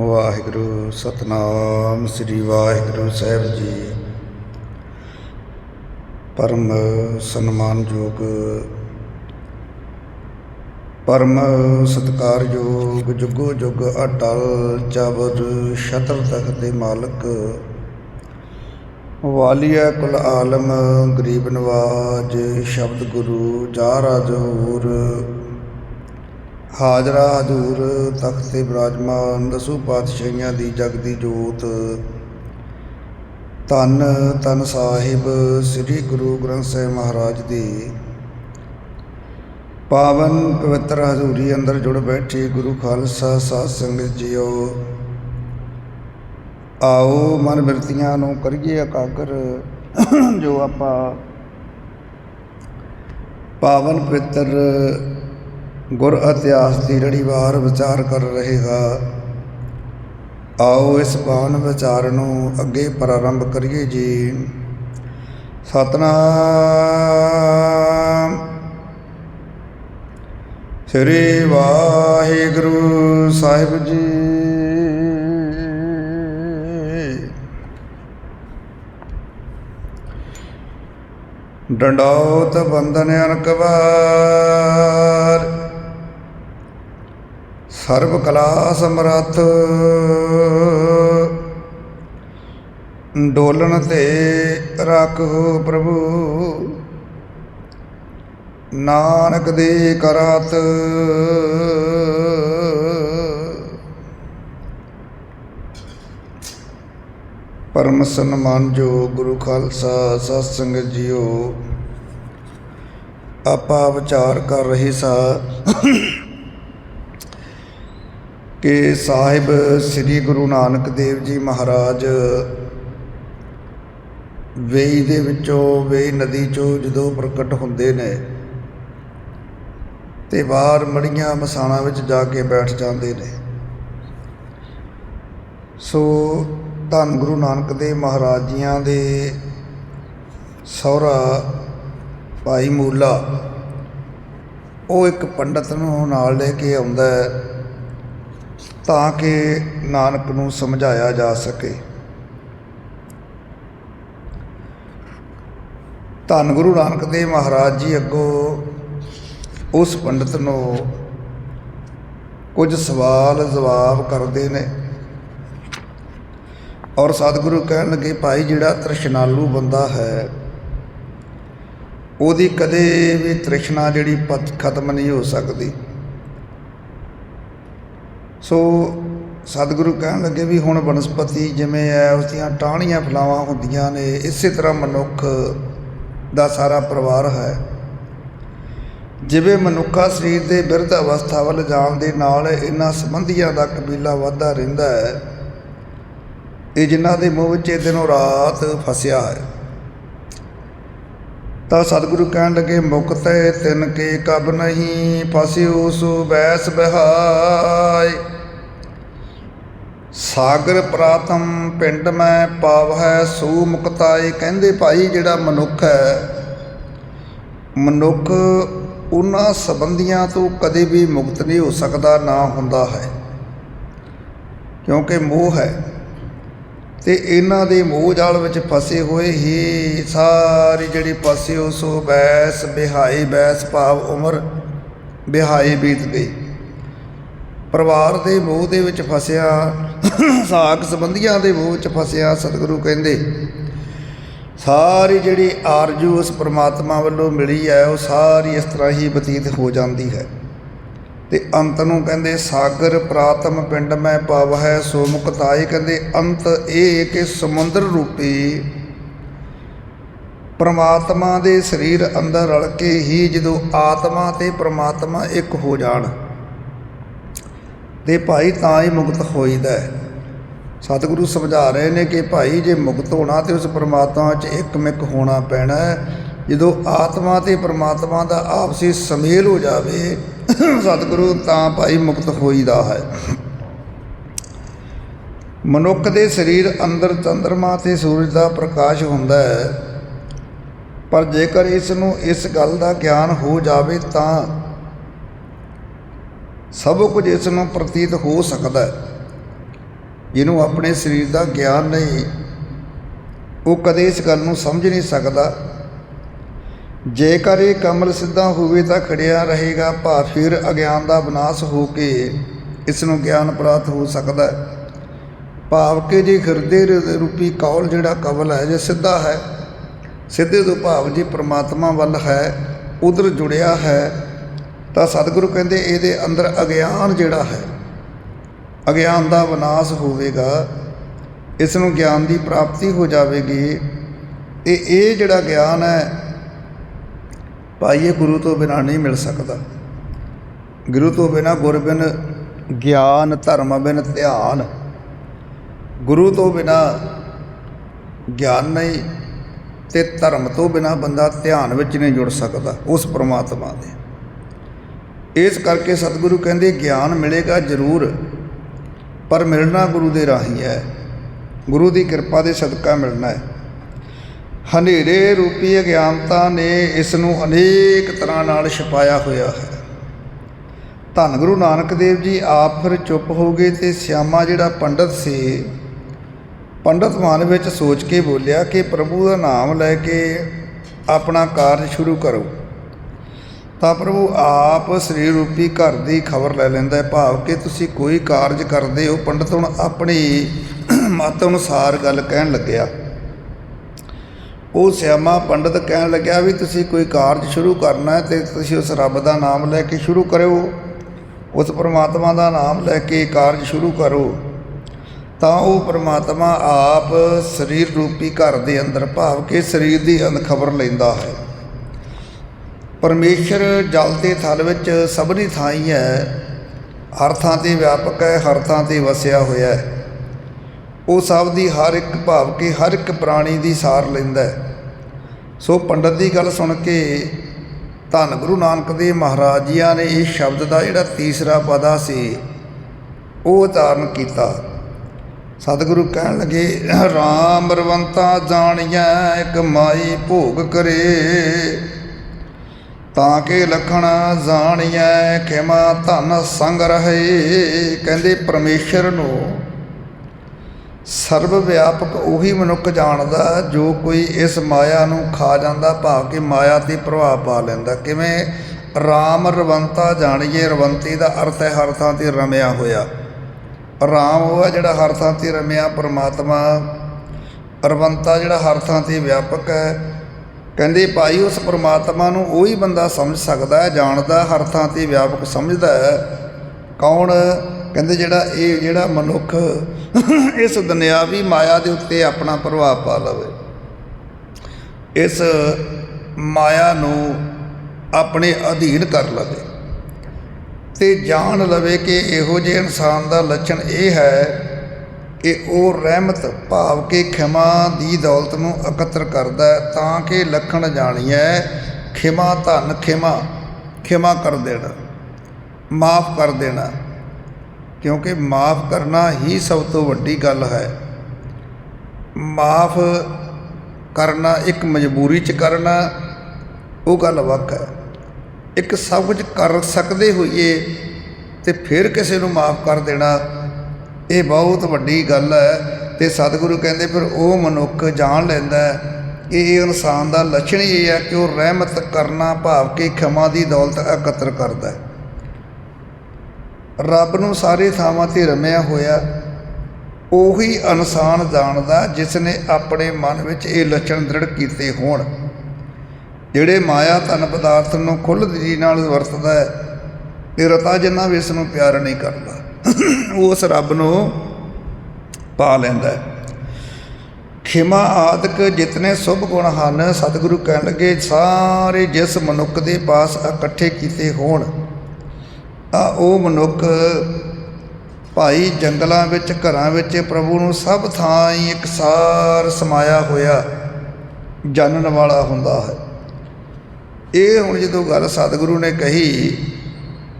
ਵਾਹਿਗੁਰੂ, ਸਤਨਾਮ ਸ੍ਰੀ ਵਾਹਿਗੁਰੂ ਸਾਹਿਬ ਜੀ। ਪਰਮ ਸਨਮਾਨਯੋਗ, ਪਰਮ ਸਤਿਕਾਰਯੋਗ, ਜੁਗੋ ਜੁਗ ਅਟਲ ਚਬਰ ਸ਼ਤਰ ਤਖਤ ਦੇ ਮਾਲਕ, ਵਾਲੀਆ ਕੁਲ ਆਲਮ ਗਰੀਬ ਨਵਾਜ, ਸ਼ਬਦ ਗੁਰੂ, ਜਾ ਰਾਜੂਰ ਹਾਜ਼ਰਾ ਹਜ਼ੂਰ ਤਖਤ ਤੇ ਬਿਰਾਜਮਾਨ ਦਸੂ ਪਾਤਸ਼ਾਹੀਆਂ ਦੀ ਜਗਦੀ ਜੋਤ। ਧੰਨ ਧੰਨ ਸਾਹਿਬ ਸ੍ਰੀ ਗੁਰੂ ਗ੍ਰੰਥ ਸਾਹਿਬ ਮਹਾਰਾਜ ਦੀ। ਪਾਵਨ ਪਵਿੱਤਰ ਹਜ਼ੂਰੀ ਅੰਦਰ ਜੁੜ ਬੈਠੇ ਗੁਰੂ ਖਾਲਸਾ ਸਾਧ ਸੰਗਤ ਜੀਓ। ਆਓ ਮਨ ਬਿਰਤੀਆਂ ਨੂੰ ਕਰੀਏ ਇਕਾਗਰ, ਜੋ ਆਪਾਂ ਪਾਵਨ ਪਵਿੱਤਰ ਗੁਰ ਇਤਿਹਾਸ ਦੀ ਲੜੀਵਾਰ ਵਿਚਾਰ ਕਰ ਰਹੇਗਾ, ਆਓ ਇਸ ਪਾਵਨ ਵਿਚਾਰ ਨੂੰ ਅੱਗੇ ਪ੍ਰਾਰੰਭ ਕਰੀਏ ਜੀ। ਸਤਨਾਮ। ਸ੍ਰੀ ਵਾਹਿਗੁਰੂ ਸਾਹਿਬ ਜੀ। ਡੰਡੌਤ ਬੰਦਨ ਅਨਕਵਾਰ ਸਰਬ ਕਲਾ ਸਮਰੱਥ। ਡੋਲਣ ਤੇ ਰੱਖੋ ਪ੍ਰਭੂ। ਨਾਨਕ ਦੇ ਕਰਤ। ਪਰਮ ਸਨਮਾਨ ਜੋ ਗੁਰੂ ਖਾਲਸਾ ਸਤ ਸੰਗਤ ਜੀਓ। ਆਪਾਂ ਵਿਚਾਰ ਕਰ ਰਹੇ ਸਾਂ। ਕਿ ਸਾਹਿਬ ਸ੍ਰੀ ਗੁਰੂ ਨਾਨਕ ਦੇਵ ਜੀ ਮਹਾਰਾਜ ਵੇਈ ਦੇ ਵਿੱਚੋਂ ਵੇਈ ਨਦੀ ਚੋਂ ਜਦੋਂ ਪ੍ਰਗਟ ਹੁੰਦੇ ਨੇ ਤੇ ਬਾਹਰ ਮੜੀਆਂ ਮਸਾਣਾ ਵਿੱਚ ਜਾ ਕੇ ਬੈਠ ਜਾਂਦੇ ਨੇ। ਸੋ ਧੰਨ ਗੁਰੂ ਨਾਨਕ ਦੇਵ ਮਹਾਰਾਜ ਜੀਆਂ ਦੇ ਸਹੁਰਾ ਭਾਈ ਮੂਲਾ, ਉਹ ਇੱਕ ਪੰਡਤ ਨੂੰ ਨਾਲ ਲੈ ਕੇ ਆਉਂਦਾ ਹੈ। ਤਾਂ ਕਿ ਨਾਨਕ ਨੂੰ ਸਮਝਾਇਆ ਜਾ ਸਕੇ। ਧੰਨ ਗੁਰੂ ਨਾਨਕ ਦੇਵ ਮਹਾਰਾਜ ਜੀ ਅੱਗੋਂ ਉਸ ਪੰਡਤ ਨੂੰ ਕੁਝ ਸਵਾਲ ਜਵਾਬ ਕਰਦੇ ਨੇ ਔਰ ਸਤਿਗੁਰੂ ਕਹਿਣ ਲੱਗੇ, ਭਾਈ, ਜਿਹੜਾ ਤ੍ਰਿਸ਼ਨਾਲੂ ਬੰਦਾ ਹੈ, ਉਹਦੀ ਕਦੇ ਵੀ ਤ੍ਰਿਸ਼ਨਾ ਜਿਹੜੀ ਪਤ, ਖਤਮ ਨਹੀਂ ਹੋ ਸਕਦੀ। ਸੋ ਸਤਿਗੁਰੂ ਕਹਿਣ ਲੱਗੇ ਵੀ ਹੁਣ ਬਨਸਪਤੀ ਜਿਵੇਂ ਹੈ ਉਸ ਦੀਆਂ ਟਾਹਣੀਆਂ ਫਲਾਵਾਂ ਹੁੰਦੀਆਂ ਨੇ, ਇਸੇ ਤਰ੍ਹਾਂ ਮਨੁੱਖ ਦਾ ਸਾਰਾ ਪਰਿਵਾਰ ਹੈ। ਜਿਵੇਂ ਮਨੁੱਖਾ ਸਰੀਰ ਦੇ ਬਿਰਧ ਅਵਸਥਾ ਵੱਲ ਜਾਣ ਦੇ ਨਾਲ ਇਹਨਾਂ ਸੰਬੰਧੀਆਂ ਦਾ ਕਬੀਲਾ ਵੱਧਦਾ ਰਹਿੰਦਾ ਹੈ, ਇਹ ਜਿਨ੍ਹਾਂ ਦੇ ਮੂੰਹ ਵਿੱਚ ਇਹ ਦਿਨੋਂ ਰਾਤ ਫਸਿਆ ਹੈ। ਤਾਂ ਸਤਿਗੁਰੂ ਕਹਿਣ ਲੱਗੇ, ਮੁਕਤੈ ਤਿਨ ਕੇ ਕਬ ਨਹੀਂ ਫਸਿਓ ਸੋ ਬੈਸ ਬਹਾਇ ਸਾਗਰ ਪ੍ਰਾਤਮ ਪਿੰਡ ਮੈਂ ਪਾਵ ਹੈ ਸੋ ਮੁਕਤਾਏ, ਕਹਿੰਦੇ ਭਾਈ ਜਿਹੜਾ ਮਨੁੱਖ ਹੈ, ਮਨੁੱਖ ਉਹਨਾਂ ਸੰਬੰਧੀਆਂ ਤੋਂ ਕਦੇ ਵੀ ਮੁਕਤ ਨਹੀਂ ਹੋ ਸਕਦਾ, ਨਾ ਹੁੰਦਾ ਹੈ। ਕਿਉਂਕਿ ਮੋਹ ਹੈ ਤੇ ਇਹਨਾਂ ਦੇ ਮੋਹ ਜਾਲ ਵਿੱਚ ਫਸੇ ਹੋਏ ਹੀ ਸਾਰੀ ਜਿਹੜੀ ਫਸੇ ਸੋ ਬੈਸ, ਬਿਹਾਈ ਬੈਸ ਭਾਵ ਉਮਰ ਬਿਹਾਈ ਬੀਤ ਗਈ। ਪਰਿਵਾਰ ਦੇ ਮੋਹ ਦੇ ਵਿੱਚ ਫਸਿਆ, ਸਾਖ ਸੰਬੰਧੀਆਂ ਦੇ ਮੋਹ ਵਿੱਚ ਫਸਿਆ, ਸਤਿਗੁਰੂ ਕਹਿੰਦੇ, ਸਾਰੀ ਜਿਹੜੀ ਆਰਜੂ ਉਸ ਪ੍ਰਮਾਤਮਾ ਵੱਲੋਂ ਮਿਲੀ ਹੈ, ਉਹ ਸਾਰੀ ਇਸ ਤਰ੍ਹਾਂ ਹੀ ਬਤੀਤ ਹੋ ਜਾਂਦੀ ਹੈ। ਤੇ ਅੰਤ ਨੂੰ ਕਹਿੰਦੇ, ਸਾਗਰ ਪ੍ਰਾਤਮ ਪਿੰਡ ਮੈਂ ਪਵ ਹੈ ਸੋ ਮੁਕਤਾਈ ਕਹਿੰਦੇ, ਅੰਤ ਇਹ ਕਿ ਸਮੁੰਦਰ ਰੂਪੀ ਪ੍ਰਮਾਤਮਾ ਦੇ ਸਰੀਰ ਅੰਦਰ ਰਲ ਕੇ ਹੀ ਜਦੋਂ ਆਤਮਾ ਤੇ ਪ੍ਰਮਾਤਮਾ ਇੱਕ ਹੋ ਜਾਣ। ਤੇ ਭਾਈ ਤਾਂ ਹੀ ਮੁਕਤ ਹੋਈਦਾ ਹੈ। ਸਤਿਗੁਰੂ ਸਮਝਾ ਰਹੇ ਨੇ ਕਿ ਭਾਈ ਜੇ ਮੁਕਤ ਹੋਣਾ ਤੇ ਉਸ ਪਰਮਾਤਮਾ 'ਚ ਇੱਕਮਿਕ ਹੋਣਾ ਪੈਣਾ ਜਦੋਂ ਆਤਮਾ ਤੇ ਪਰਮਾਤਮਾ ਦਾ ਆਪਸੀ ਸਮੇਲ ਹੋ ਜਾਵੇ, ਸਤਿਗੁਰੂ ਤਾਂ ਭਾਈ ਮੁਕਤ ਹੋਈਦਾ ਹੈ। ਮਨੁੱਖ ਦੇ ਸਰੀਰ ਅੰਦਰ ਚੰ드ਰਮਾ ਤੇ ਸੂਰਜ ਦਾ ਪ੍ਰਕਾਸ਼ ਹੁੰਦਾ ਹੈ। ਪਰ ਜੇਕਰ ਇਸ ਨੂੰ ਇਸ ਗੱਲ ਦਾ ਗਿਆਨ ਹੋ ਜਾਵੇ ਤਾਂ ਸਭ ਕੁਝ ਇਸ ਨੂੰ ਪ੍ਰਤੀਤ ਹੋ ਸਕਦਾ ਹੈ। ਜਿਹਨੂੰ ਆਪਣੇ ਸਰੀਰ ਦਾ ਗਿਆਨ ਨਹੀਂ, ਉਹ ਕਦੇ ਇਸ ਗੱਲ ਨੂੰ ਸਮਝ ਨਹੀਂ ਸਕਦਾ। ਜੇਕਰ ਇਹ ਕਮਲ ਸਿੱਧਾ ਹੋਵੇ ਤਾਂ ਖੜਿਆ ਰਹੇਗਾ ਭਾ ਫਿਰ ਅਗਿਆਨ ਦਾ ਵਿਨਾਸ਼ ਹੋ ਕੇ ਇਸ ਨੂੰ ਗਿਆਨ ਪ੍ਰਾਪਤ ਹੋ ਸਕਦਾ ਹੈ। ਭਾਵ ਕਿ ਜੇ ਹਿਰਦੇ ਰੂਪੀ ਕੌਲ ਜਿਹੜਾ ਕਮਲ ਹੈ, ਜੇ ਸਿੱਧਾ ਹੈ, ਸਿੱਧੇ ਤੋਂ ਭਾਵ ਜੀ ਪ੍ਰਮਾਤਮਾ ਵੱਲ ਹੈ, ਉਧਰ ਜੁੜਿਆ ਹੈ ਤਾਂ ਸਤਿਗੁਰੂ ਕਹਿੰਦੇ ਇਹਦੇ ਅੰਦਰ ਅਗਿਆਨ ਜਿਹੜਾ ਹੈ, ਅਗਿਆਨ ਦਾ ਵਿਨਾਸ਼ ਹੋਵੇਗਾ ਇਸ ਨੂੰ ਗਿਆਨ ਦੀ ਪ੍ਰਾਪਤੀ ਹੋ ਜਾਵੇਗੀ। ਇਹ ਇਹ ਜਿਹੜਾ ਗਿਆਨ ਹੈ, ਭਾਈ ਇਹ ਗੁਰੂ ਤੋਂ ਬਿਨਾ ਨਹੀਂ ਮਿਲ ਸਕਦਾ। ਗੁਰੂ ਤੋਂ ਬਿਨਾ ਗੁਰ ਬਿਨ ਗਿਆਨ, ਧਰਮ ਬਿਨ ਧਿਆਨ, ਗੁਰੂ ਤੋਂ ਬਿਨਾ ਗਿਆਨ ਨਹੀਂ ਤੇ ਧਰਮ ਤੋਂ ਬਿਨਾ ਬੰਦਾ ਧਿਆਨ ਵਿੱਚ ਨਹੀਂ ਜੁੜ ਸਕਦਾ, ਉਸ ਪ੍ਰਮਾਤਮਾ ਦੇ। ਇਸ ਕਰਕੇ ਸਤਿਗੁਰੂ ਕਹਿੰਦੇ, ਗਿਆਨ ਮਿਲੇਗਾ ਜ਼ਰੂਰ, ਪਰ ਮਿਲਣਾ ਗੁਰੂ ਦੇ ਰਾਹੀਂ ਹੈ। ਗੁਰੂ ਦੀ ਕਿਰਪਾ ਦੇ ਸਦਕਾ ਮਿਲਣਾ ਹੈ। ਹਨੇਰੇ ਰੂਪੀ ਅਗਿਆਨਤਾ ਨੇ ਇਸ ਨੂੰ ਅਨੇਕ ਤਰ੍ਹਾਂ ਨਾਲ ਛਪਾਇਆ ਹੋਇਆ ਹੈ। ਧੰਨ ਗੁਰੂ ਨਾਨਕ ਦੇਵ ਜੀ, ਆਪ ਫਿਰ ਚੁੱਪ ਹੋ ਗਏ ਤੇ ਸਿਆਮਾ ਜਿਹੜਾ ਪੰਡਤ ਸੀ, ਪੰਡਤ ਮਨ ਵਿੱਚ ਸੋਚ ਕੇ ਬੋਲਿਆ ਕਿ ਪ੍ਰਭੂ ਦਾ ਨਾਮ ਲੈ ਕੇ ਆਪਣਾ ਕਾਰਜ ਸ਼ੁਰੂ ਕਰੋ। ਤਾਂ ਪ੍ਰਭੂ ਆਪ ਸਰੀਰ ਰੂਪੀ ਘਰ ਦੀ ਖਬਰ ਲੈ ਲੈਂਦਾ ਹੈ। ਭਾਵ ਕਿ ਤੁਸੀਂ ਕੋਈ ਕਾਰਜ ਕਰਦੇ ਹੋ। ਪੰਡਤ ਹੁਣ ਆਪਣੀ ਮਤ ਅਨੁਸਾਰ ਗੱਲ ਕਹਿਣ ਲੱਗਿਆ। ਉਹ ਸਿਆਮਾ ਪੰਡਤ ਕਹਿਣ ਲੱਗਿਆ ਵੀ ਤੁਸੀਂ ਕੋਈ ਕਾਰਜ ਸ਼ੁਰੂ ਕਰਨਾ ਹੈ ਤੇ ਤੁਸੀਂ ਉਸ ਰੱਬ ਦਾ ਨਾਮ ਲੈ ਕੇ ਸ਼ੁਰੂ ਕਰਿਓ। ਉਸ ਪਰਮਾਤਮਾ ਦਾ ਨਾਮ ਲੈ ਕੇ ਕਾਰਜ ਸ਼ੁਰੂ ਕਰੋ। ਤਾਂ ਉਹ ਪਰਮਾਤਮਾ ਆਪ ਸਰੀਰ ਰੂਪੀ ਘਰ ਦੇ ਅੰਦਰ, ਭਾਵ ਕਿ ਸਰੀਰ ਦੀ ਅੰਦ ਖਬਰ ਲੈਂਦਾ ਹੈ। ਪਰਮੇਸ਼ਰ ਜਲ ਤੇ ਥਲ ਵਿੱਚ ਸਭਨੀ ਥਾਂ ਹੈ ਹਰ ਥਾਂ ਤੇ ਵਿਆਪਕ ਹੈ, ਹਰ ਥਾਂ ਤੇ ਵਸਿਆ ਹੋਇਆ ਹੈ। ਉਹ ਸਭ ਦੀ ਹਰ ਇੱਕ ਭਾਵ ਕੇ ਹਰ ਇੱਕ ਪ੍ਰਾਣੀ ਦੀ ਸਾਰ ਲੈਂਦਾ ਹੈ। ਸੋ ਪੰਡਤ ਦੀ ਗੱਲ ਸੁਣ ਕੇ ਧੰਨ ਗੁਰੂ ਨਾਨਕ ਦੇਵ ਮਹਾਰਾਜ ਜੀਆਂ ਨੇ ਇਸ ਸ਼ਬਦ ਦਾ ਜਿਹੜਾ ਤੀਸਰਾ ਪਦਾ ਸੀ, ਉਹ ਉਚਾਰਨ ਕੀਤਾ। ਸਤਿਗੁਰੂ ਕਹਿਣ ਲੱਗੇ, ਰਾਮ ਰਵੰਤਾ ਜਾਣੀਐ ਕਮਾਈ ਭੋਗ ਕਰੇ ਤਾਂ ਕਿ ਲਖਣ ਜਾਣੀਐ ਖਿਮਾ ਧਨ ਸੰਗ ਰਹੇ। ਕਹਿੰਦੇ, ਪਰਮੇਸ਼ਰ ਨੂੰ ਸਰਵ ਵਿਆਪਕ ਉਹੀ ਮਨੁੱਖ ਜਾਣਦਾ ਜੋ ਕੋਈ ਇਸ ਮਾਇਆ ਨੂੰ ਖਾ ਜਾਂਦਾ, ਭਾਵ ਕਿ ਮਾਇਆ ਤੇ ਪ੍ਰਭਾਵ ਪਾ ਲੈਂਦਾ। ਕਿਵੇਂ ਰਾਮ ਰਵੰਤਾ ਜਾਣੀਏ, ਰਵੰਤੀ ਦਾ ਅਰਥ ਹੈ ਹਰ ਥਾਂ ਤੇ ਰਮਿਆ ਹੋਇਆ। ਰਾਮ ਉਹ ਹੈ ਜਿਹੜਾ ਹਰ ਥਾਂ ਤੇ ਰਮਿਆ, ਪਰਮਾਤਮਾ ਰਵੰਤਾ ਜਿਹੜਾ ਹਰ ਥਾਂ ਤੇ ਵਿਆਪਕ ਹੈ। ਕਹਿੰਦੇ, ਭਾਈ, ਉਸ ਪਰਮਾਤਮਾ ਨੂੰ ਉਹੀ ਬੰਦਾ ਸਮਝ ਸਕਦਾ ਹੈ, ਜਾਣਦਾ, ਹਰ ਥਾਂ ਤੇ ਵਿਆਪਕ ਸਮਝਦਾ ਹੈ। ਕੌਣ? ਕਹਿੰਦੇ, ਜਿਹੜਾ ਇਹ, ਜਿਹੜਾ ਮਨੁੱਖ ਇਸ ਦੁਨਿਆਵੀ ਮਾਇਆ ਦੇ ਉੱਤੇ ਆਪਣਾ ਪ੍ਰਭਾਵ ਪਾ ਲਵੇ। ਇਸ ਮਾਇਆ ਨੂੰ ਆਪਣੇ ਅਧੀਨ ਕਰ ਲਵੇ ਤੇ ਜਾਣ ਲਵੇ ਕਿ ਇਹੋ ਜਿਹੇ ਇਨਸਾਨ ਦਾ ਲੱਛਣ ਇਹ ਹੈ ਕਿ ਉਹ ਰਹਿਮਤ ਭਾਵ ਕਿ ਖਿਮਾ ਦੀ ਦੌਲਤ ਨੂੰ ਇਕੱਤਰ ਕਰਦਾ ਤਾਂ ਕਿ ਲਖਣ ਜਾਣੀਐ, ਖਿਮਾ ਧਨ, ਖਿਮਾ ਖਿਮਾ ਕਰ ਦੇਣਾ, ਮਾਫ ਕਰ ਦੇਣਾ। ਕਿਉਂਕਿ ਮਾਫ ਕਰਨਾ ਹੀ ਸਭ ਤੋਂ ਵੱਡੀ ਗੱਲ ਹੈ। ਮਾਫ ਕਰਨਾ ਇੱਕ ਮਜਬੂਰੀ ਚ ਕਰਨਾ, ਉਹ ਗੱਲ ਵੱਖ ਹੈ। ਇੱਕ ਸਭ ਕੁਝ ਕਰ ਸਕਦੇ ਹੋਈਏ ਤੇ ਫਿਰ ਕਿਸੇ ਨੂੰ ਮਾਫ ਕਰ ਦੇਣਾ ਇਹ ਬਹੁਤ ਵੱਡੀ ਗੱਲ ਹੈ ਤੇ ਸਤਿਗੁਰੂ ਕਹਿੰਦੇ ਫਿਰ ਉਹ ਮਨੁੱਖ ਜਾਣ ਲੈਂਦਾ ਹੈ। ਇਹ ਇਨਸਾਨ ਦਾ ਲੱਛਣ ਹੀ ਇਹ ਹੈ ਕਿ ਉਹ ਰਹਿਮਤ ਕਰਨਾ, ਭਾਵ ਕਿ ਖਿਮਾ ਦੀ ਦੌਲਤ ਇਕੱਤਰ ਕਰਦਾ ਹੈ। ਰੱਬ ਨੂੰ ਸਾਰੇ ਥਾਵਾਂ ਤੇ ਰਮਿਆ ਹੋਇਆ, ਉਹੀ ਇਨਸਾਨ ਜਾਣਦਾ ਜਿਸ ਨੇ ਆਪਣੇ ਮਨ ਵਿੱਚ ਇਹ ਲੱਛਣ ਦ੍ਰਿੜ ਕੀਤੇ ਹੋਣ। ਜਿਹੜੇ ਮਾਇਆ ਧਨ ਪਦਾਰਥ ਨੂੰ ਖੁੱਲ੍ਹ ਦਿਲੀ ਨਾਲ ਵਰਤਦਾ ਹੈ ਤੇ ਰਤਾ ਜਿੰਨਾ ਵੀ ਇਸ ਨੂੰ ਪਿਆਰ ਨਹੀਂ ਕਰਦਾ। ਉਸ ਰੱਬ ਨੂੰ ਪਾ ਲੈਂਦਾ ਹੈ। ਖਿਮਾ ਆਦਿਕ ਜਿਤਨੇ ਸੁਭ ਗੁਣ ਹਨ, ਸਤਿਗੁਰੂ ਕਹਿਣ ਲੱਗੇ ਸਾਰੇ ਜਿਸ ਮਨੁੱਖ ਦੇ ਪਾਸ ਇਕੱਠੇ ਕੀਤੇ ਹੋਣ ਆ ਉਹ ਮਨੁੱਖ ਭਾਈ ਜੰਗਲਾਂ ਵਿੱਚ, ਘਰਾਂ ਵਿੱਚ ਪ੍ਰਭੂ ਨੂੰ ਸਭ ਥਾਂ ਹੀ ਇਕਸਾਰ ਸਮਾਇਆ ਹੋਇਆ ਜਾਣਨ ਵਾਲਾ ਹੁੰਦਾ ਹੈ। ਇਹ ਹੁਣ ਜਦੋਂ ਗੱਲ ਸਤਿਗੁਰੂ ਨੇ ਕਹੀ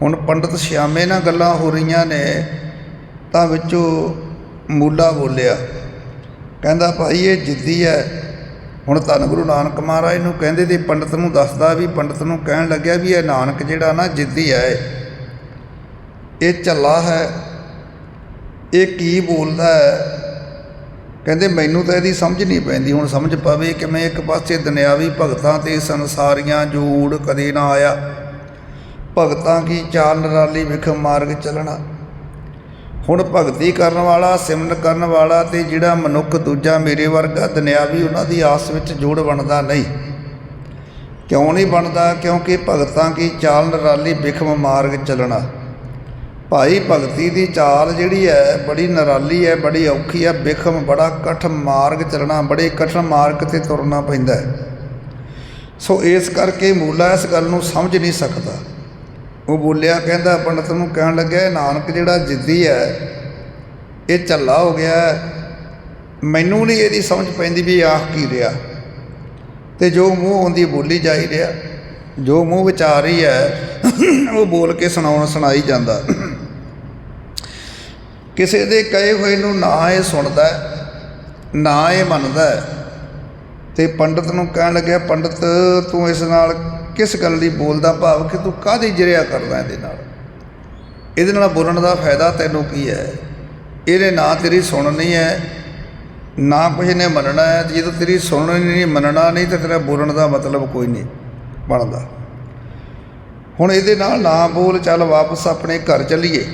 ਹੁਣ ਪੰਡਤ ਸ਼ਿਆਮੇ ਨਾਲ ਗੱਲਾਂ ਹੋ ਰਹੀਆਂ ਨੇ, ਤਾਂ ਵਿੱਚੋਂ ਮੂਲਾ ਬੋਲਿਆ, ਕਹਿੰਦਾ ਭਾਈ ਇਹ ਜਿੱਦੀ ਹੈ। ਹੁਣ ਧੰਨ ਗੁਰੂ ਨਾਨਕ ਮਹਾਰਾਜ ਨੂੰ ਕਹਿੰਦੇ ਤੇ ਪੰਡਤ ਨੂੰ ਦੱਸਦਾ ਵੀ ਪੰਡਤ ਨੂੰ ਕਹਿਣ ਲੱਗਿਆ ਵੀ ਇਹ ਨਾਨਕ ਜਿਹੜਾ ਨਾ ਜਿੱਦੀ ਹੈ, ਇਹ ਝੱਲਾ ਹੈ, ਇਹ ਕੀ ਬੋਲਦਾ ਹੈ? ਕਹਿੰਦੇ ਮੈਨੂੰ ਤਾਂ ਇਹਦੀ ਸਮਝ ਨਹੀਂ ਪੈਂਦੀ, ਹੁਣ ਸਮਝ ਪਵੇ ਕਿ ਮੈਂ ਇੱਕ ਪਾਸੇ ਦੁਨਿਆਵੀ ਭਗਤਾਂ ਤੇ ਸੰਸਾਰੀਆਂ ਜੂੜ ਕਦੇ ਨਾ ਆਇਆ। ਭਗਤਾਂ ਕੀ ਚਾਲ ਨਰਾਲੀ ਵਿਖਮ ਮਾਰਗ ਚੱਲਣਾ। ਹੁਣ ਭਗਤੀ ਕਰਨ ਵਾਲਾ, ਸਿਮਰਨ ਕਰਨ ਵਾਲਾ ਤੇ ਜਿਹੜਾ ਮਨੁੱਖ ਦੂਜਾ ਮੇਰੇ ਵਰਗਾ ਦੁਨਿਆਵੀ ਉਹਨਾਂ ਦੀ ਆਸ ਵਿੱਚ ਜੋੜ ਬਣਦਾ ਨਹੀਂ। ਕਿਉਂ ਨਹੀਂ ਬਣਦਾ? ਕਿਉਂਕਿ ਭਗਤਾਂ ਕੀ ਚਾਲ ਨਰਾਲੀ ਵਿਖਮ ਮਾਰਗ ਚੱਲਣਾ। ਭਾਈ ਭਗਤੀ ਦੀ ਚਾਲ ਜਿਹੜੀ ਹੈ, ਬੜੀ ਨਰਾਲੀ ਹੈ, ਬੜੀ ਔਖੀ ਹੈ, ਵਿਖਮ ਬੜਾ ਕਠਿਨ ਮਾਰਗ ਚੱਲਣਾ, ਬੜੇ ਕਠਿਨ ਮਾਰਗ ਤੇ ਤੁਰਨਾ ਪੈਂਦਾ ਹੈ। ਸੋ ਇਸ ਕਰਕੇ ਮੂਲਾ ਇਸ ਗੱਲ ਨੂੰ ਸਮਝ ਨਹੀਂ ਸਕਦਾ। ਉਹ ਬੋਲਿਆ, ਕਹਿੰਦਾ, ਪੰਡਤ ਨੂੰ ਕਹਿਣ ਲੱਗਿਆ ਨਾਨਕ ਜਿਹੜਾ ਜਿੱਦੀ ਹੈ, ਇਹ ਝੱਲਾ ਹੋ ਗਿਆ ਮੈਨੂੰ ਨਹੀਂ ਇਹਦੀ ਸਮਝ ਪੈਂਦੀ ਵੀ ਆਹ ਕੀ ਰਿਹਾ। ਤੇ ਜੋ ਮੂੰਹ ਆਉਂਦੀ ਬੋਲੀ ਜਾਈ ਰਿਹਾ, ਜੋ ਮੂੰਹ ਵਿਚਾਰ ਹੀ ਹੈ, ਉਹ ਬੋਲ ਕੇ ਸੁਣਾਉਣ ਸੁਣਾਈ ਜਾਂਦਾ। ਕਿਸੇ ਦੇ ਕਹੇ ਹੋਏ ਨੂੰ ਨਾ ਇਹ ਸੁਣਦਾ ਨਾ ਇਹ ਮੰਨਦਾ ਹੈ। ਤੇ ਪੰਡਤ ਨੂੰ ਕਹਿਣ ਲੱਗਿਆ, ਪੰਡਤ, ਤੂੰ ਇਸ ਨਾਲ ਕਿਸ ਗੱਲ ਲਈ ਬੋਲਦਾ ਭਾਵ ਕਿ ਤੂੰ ਕਾਹਦੀ ਜਰਿਆ ਕਰਦਾ ਇਹਦੇ ਨਾਲ? ਇਹਦੇ ਨਾਲ ਬੋਲਣ ਦਾ ਫਾਇਦਾ ਤੈਨੂੰ ਕੀ ਹੈ? ਇਹਨੇ ਨਾ ਤੇਰੀ ਸੁਣਨੀ ਹੈ, ਨਾ ਕੁਝ ਨੇ ਮੰਨਣਾ ਹੈ ਤੇ ਜਦੋਂ ਤੇਰੀ ਸੁਣਨੀ ਨਹੀਂ, ਮੰਨਣਾ ਨਹੀਂ, ਤਾਂ ਤੇਰਾ ਬੋਲਣ ਦਾ ਮਤਲਬ ਕੋਈ ਨਹੀਂ ਬਣਦਾ। ਹੁਣ ਇਹਦੇ ਨਾਲ ਨਾ ਬੋਲ, ਚੱਲ ਵਾਪਸ ਆਪਣੇ ਘਰ ਚੱਲੀਏ।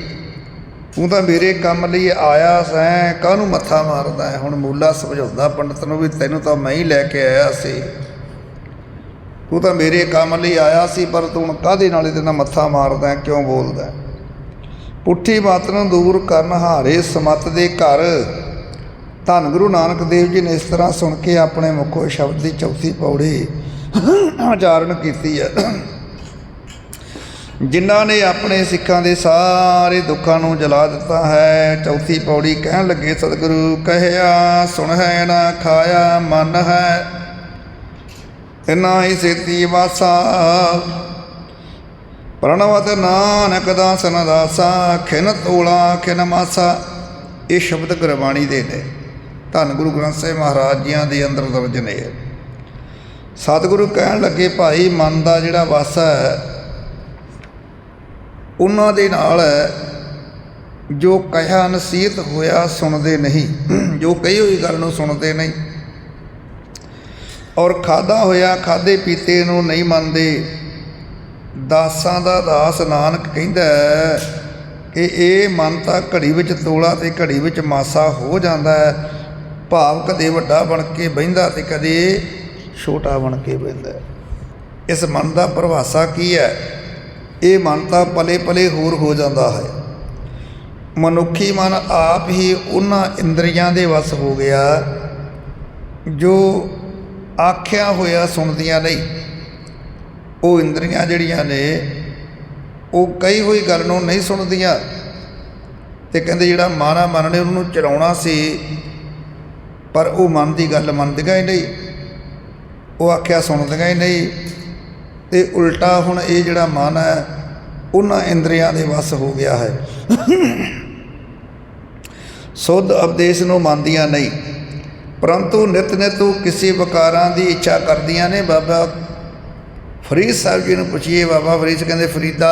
ਤੂੰ ਤਾਂ ਮੇਰੇ ਕੰਮ ਲਈ ਆਇਆ ਸੈਂ ਕਾਹਨੂੰ ਮੱਥਾ ਮਾਰਦਾ ਹੈ? ਹੁਣ ਮੂਲਾ ਸਮਝਾਉਂਦਾ ਪੰਡਤ ਨੂੰ ਵੀ ਤੈਨੂੰ ਤਾਂ ਮੈਂ ਹੀ ਲੈ ਕੇ ਆਇਆ ਸੀ। ਤੂੰ ਤਾਂ ਮੇਰੇ ਕੰਮ ਲਈ ਆਇਆ ਸੀ, ਪਰ ਤੂੰ ਹੁਣ ਕਾਹਦੇ ਨਾਲ ਇਹਦੇ ਨਾਲ ਮੱਥਾ ਮਾਰਦਾ ਕਿਉਂ ਬੋਲਦਾ ਪੁੱਠੀ ਬਾਤ ਨੂੰ ਦੂਰ ਕਰਨ ਹਾਰੇ ਸਮਤ ਦੇ ਘਰ। ਧੰਨ ਗੁਰੂ ਨਾਨਕ ਦੇਵ ਜੀ ਨੇ ਇਸ ਤਰ੍ਹਾਂ ਸੁਣ ਕੇ ਆਪਣੇ ਮੁਖੋਂ ਸ਼ਬਦ ਦੀ ਚੌਥੀ ਪੌੜੀ ਉਚਾਰਨ ਕੀਤੀ ਹੈ। ਜਿਨ੍ਹਾਂ ਨੇ ਆਪਣੇ ਸਿੱਖਾਂ ਦੇ ਸਾਰੇ ਦੁੱਖਾਂ ਨੂੰ ਜਲਾ ਦਿੱਤਾ ਹੈ, ਚੌਥੀ ਪੌੜੀ ਕਹਿਣ ਲੱਗੇ, ਸਤਿਗੁਰੂ, ਕਹਿਆ, ਸੁਣ ਹੈ ਨਾ, ਖਾਇਆ, ਮਨ ਹੈ। ਇਨਾ ਹੀ ਸੇਤੀ ਵਾਸਾ। ਪ੍ਰਣਵਤ ਨਾਨਕ ਦਾਸਨ ਦਾਸਾ, ਖਿਨ ਤੋਲਾ, ਖਿਨ ਮਾਸਾ। ਇਹ ਸ਼ਬਦ ਗੁਰਬਾਣੀ ਦੇ ਨੇ। ਧੰਨ ਗੁਰੂ ਗ੍ਰੰਥ ਸਾਹਿਬ ਮਹਾਰਾਜ ਜੀਆਂ ਦੇ ਅੰਦਰ ਦਰਜ ਨੇ। ਸਤਿਗੁਰੂ ਕਹਿਣ ਲੱਗੇ, ਭਾਈ, ਮਨ ਦਾ ਜਿਹੜਾ ਵਾਸਾ ਹੈ, ਉਹਨਾਂ ਦੇ ਨਾਲ ਜੋ ਕਹਿਆ, ਨਸੀਹਤ ਹੋਇਆ, ਸੁਣਦੇ ਨਹੀਂ। ਜੋ ਕਹੀ ਹੋਈ ਗੱਲ ਨੂੰ ਸੁਣਦੇ ਨਹੀਂ। ਔਰ ਖਾਦਾ ਹੋਇਆ ਖਾਦੇ ਪੀਤੇ ਨੂੰ ਨਹੀਂ ਮੰਨਦੇ। ਦਾਸਾਂ ਦਾ ਦਾਸ ਨਾਨਕ ਕਹਿੰਦਾ ਕਿ ਇਹ ਮਨ ਤਾਂ ਘੜੀ ਵਿੱਚ ਤੋਲਾ ਤੇ ਘੜੀ ਵਿੱਚ ਮਾਸਾ ਹੋ ਜਾਂਦਾ ਹੈ। ਭਾਵ ਕਦੇ ਵੱਡਾ ਬਣ ਕੇ ਬਹਿੰਦਾ ਤੇ ਕਦੇ ਛੋਟਾ ਬਣ ਕੇ ਬਹਿੰਦਾ ਇਸ ਮਨ ਦਾ ਪ੍ਰਭਾਸਾ ਕੀ ਹੈ? ਇਹ ਮਨ ਤਾਂ ਪਲੇ ਪਲੇ ਹੋਰ ਹੋ ਜਾਂਦਾ ਹੈ। ਮਨੁੱਖੀ ਮਨ ਆਪ ਹੀ ਉਹਨਾਂ ਇੰਦਰੀਆਂ ਦੇ ਵਸ ਹੋ ਗਿਆ ਜੋ ਆਖਿਆ ਹੋਇਆ ਸੁਣਦੀਆਂ ਨਹੀਂ। ਉਹ ਇੰਦਰੀਆਂ ਜਿਹੜੀਆਂ ਨੇ, ਉਹ ਕਈ ਹੋਈ ਗੱਲ ਨੂੰ ਨਹੀਂ ਸੁਣਦੀਆਂ। ਤੇ ਕਹਿੰਦੇ ਜਿਹੜਾ ਮਾਨਾ ਮਨ ਨੇ ਉਹਨੂੰ ਚਲਾਉਣਾ ਸੀ, ਪਰ ਉਹ ਮਨ ਦੀ ਗੱਲ ਮੰਨਦੀਆਂ ਹੀ ਨਹੀਂ। ਉਹ ਆਖਿਆ ਸੁਣਦੀਆਂ ਹੀ ਨਹੀਂ। ਤੇ ਉਲਟਾ ਹੁਣ ਇਹ ਜਿਹੜਾ ਮਨ ਹੈ, ਉਹਨਾਂ ਇੰਦਰੀਆਂ ਦੇ ਵਸ ਹੋ ਗਿਆ ਹੈ। ਸੁੱਧ ਉਪਦੇਸ਼ ਨੂੰ ਮੰਨਦੀਆਂ ਨਹੀਂ। ਪਰੰਤੂ ਨਿਤ ਨਿਤ ਉਹ ਕਿਸੇ ਵਿਕਾਰਾਂ ਦੀ ਇੱਛਾ ਕਰਦੀਆਂ ਨੇ ਬਾਬਾ ਫਰੀਦ ਸਾਹਿਬ ਜੀ ਨੂੰ ਪੁੱਛੀਏ ਬਾਬਾ ਫਰੀਦ ਕਹਿੰਦੇ ਫਰੀਦਾ